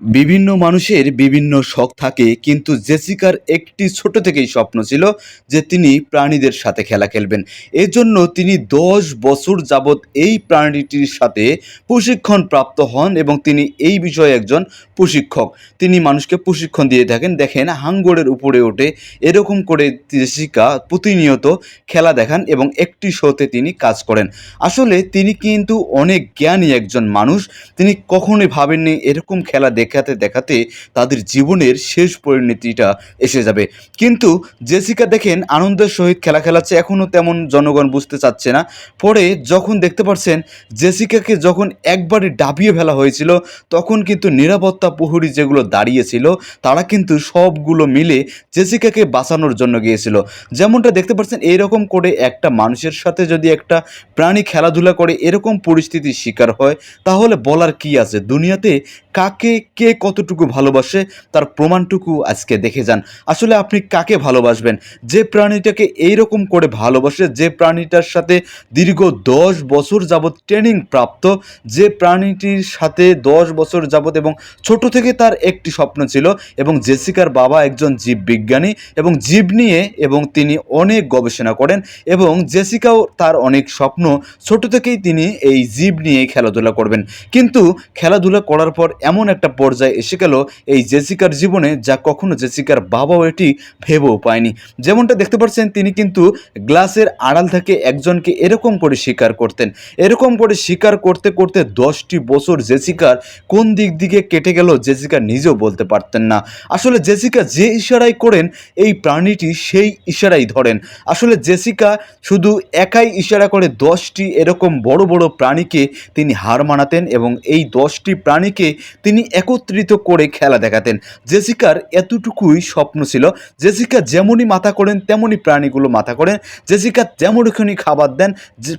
বিভিন্ন মানুষের বিভিন্ন শখ থাকে, কিন্তু জেসিকার একটি ছোট থেকেই স্বপ্ন ছিল যে তিনি প্রাণীদের সাথে খেলা খেলবেন। এজন্য তিনি দশ বছর যাবৎ এই প্রাণীটির সাথে প্রশিক্ষণ প্রাপ্ত হন এবং তিনি এই বিষয়ে একজন প্রশিক্ষক। তিনি মানুষকে প্রশিক্ষণ দিয়ে থাকেন, দেখেন হাঙ্গরের উপরে ওঠে এরকম করে জেসিকা প্রতিনিয়ত খেলা দেখান এবং একটি শোতে তিনি কাজ করেন। আসলে তিনি কিন্তু অনেক জ্ঞানী একজন মানুষ, তিনি কখনোই ভাবেননি এরকম খেলা দেখাতে দেখাতে তাদের জীবনের শেষ পরিণতিটা এসে যাবে। কিন্তু জেসিকা দেখেন আনন্দের সহিত খেলা খেলাচ্ছে এখনও তেমন জনগণ বুঝতে চাচ্ছে না। পরে যখন দেখতে পাচ্ছেন জেসিকাকে যখন একবারে ডাবিয়ে ফেলা হয়েছিল, তখন কিন্তু নিরাপত্তা প্রহরী যেগুলো দাঁড়িয়েছিল, তারা কিন্তু সবগুলো মিলে জেসিকাকে বাঁচানোর জন্য গিয়েছিল। যেমনটা দেখতে পাচ্ছেন এইরকম করে একটা মানুষের সাথে যদি একটা প্রাণী খেলাধুলা করে এরকম পরিস্থিতির শিকার হয়, তাহলে বলার কি আছে? দুনিয়াতে কাকে কে কতটুকু ভালোবাসে তার প্রমাণটুকু আজকে দেখে যান। আসলে আপনি কাকে ভালোবাসবেন? যে প্রাণীটাকে এইরকম করে ভালোবাসে, যে প্রাণীটার সাথে দীর্ঘ দশ বছর যাবৎ ট্রেনিং প্রাপ্ত, যে প্রাণীটির সাথে দশ বছর যাবৎ এবং ছোট থেকে তার একটি স্বপ্ন ছিল এবং জেসিকার বাবা একজন জীববিজ্ঞানী এবং জীব নিয়ে এবং তিনি অনেক গবেষণা করেন এবং জেসিকাও তার অনেক স্বপ্ন ছোট থেকেই তিনি এই জীব নিয়ে খেলাধুলা করবেন। কিন্তু খেলাধুলা করার পর এমন একটা পর্যায়ে এসে গেল এই জেসিকার জীবনে, যা কখনো জেসিকার বাবাও এটি ভেবেও পায়নি। যেমনটা দেখতে পাচ্ছেন, তিনি কিন্তু গ্লাসের আড়াল থেকে একজনকে এরকম করে শিকার করতেন। এরকম করে শিকার করতে করতে দশটি বছর জেসিকার কোন দিক দিকে কেটে গেল জেসিকা নিজেও বলতে পারতেন না। আসলে জেসিকা যে ইশারাই করেন, এই প্রাণীটি সেই ইশারাই ধরেন। আসলে জেসিকা শুধু একাই ইশারা করে দশটি এরকম বড় বড় প্রাণীকে তিনি হার মানাতেন এবং এই দশটি প্রাণীকে তিনি একত্রিত করে খেলা দেখাতেন। জেসিকার এতটুকুই স্বপ্ন ছিল, জেসিকা যেমনই মাথা করেন, তেমনই প্রাণীগুলো মাথা করেন। জেসিকা যেমনখানি খাবার দেন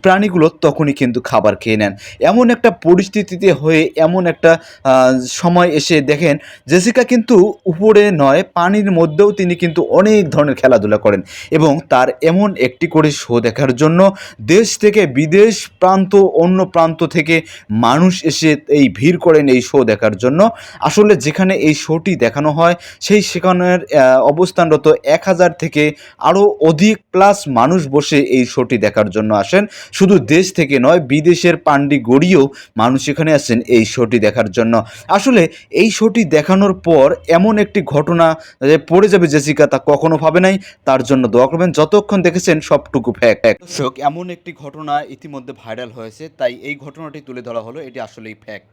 প্রাণীগুলো তখনই কিন্তু খাবার খেয়ে নেন। এমন একটা পরিস্থিতিতে হয়ে, এমন একটা সময় এসে দেখেন, জেসিকা কিন্তু উপরে নয়, পানির মধ্যেও তিনি কিন্তু অনেক ধরনের খেলাধুলা করেন এবং তার এমন একটি করে শো দেখার জন্য দেশ থেকে বিদেশ প্রান্ত, অন্য প্রান্ত থেকে মানুষ এসে এই ভিড় করেন এই শো দেখার জন্য। আসলে যেখানে এই শোটি দেখানো হয়, সেই সেখানের অবস্থানরত এক হাজার থেকে আরও অধিক প্লাস মানুষ বসে এই শোটি দেখার জন্য আসেন। শুধু দেশ থেকে নয়, বিদেশের পান্ডি গড়িয়েও মানুষ এখানে আসেন এই শোটি দেখার জন্য। আসলে এই শোটি দেখানোর পর এমন একটি ঘটনা যে পড়ে যাবে জেসিকা তা কখনো ভাবে নাই, তার জন্য দোয়া করবেন, যতক্ষণ দেখেছেন সবটুকু ফ্যাক দর্শক, এমন একটি ঘটনা ইতিমধ্যে ভাইরাল হয়েছে, তাই এই ঘটনাটি তুলে ধরা হলো, এটি আসলেই ফ্যাক্ট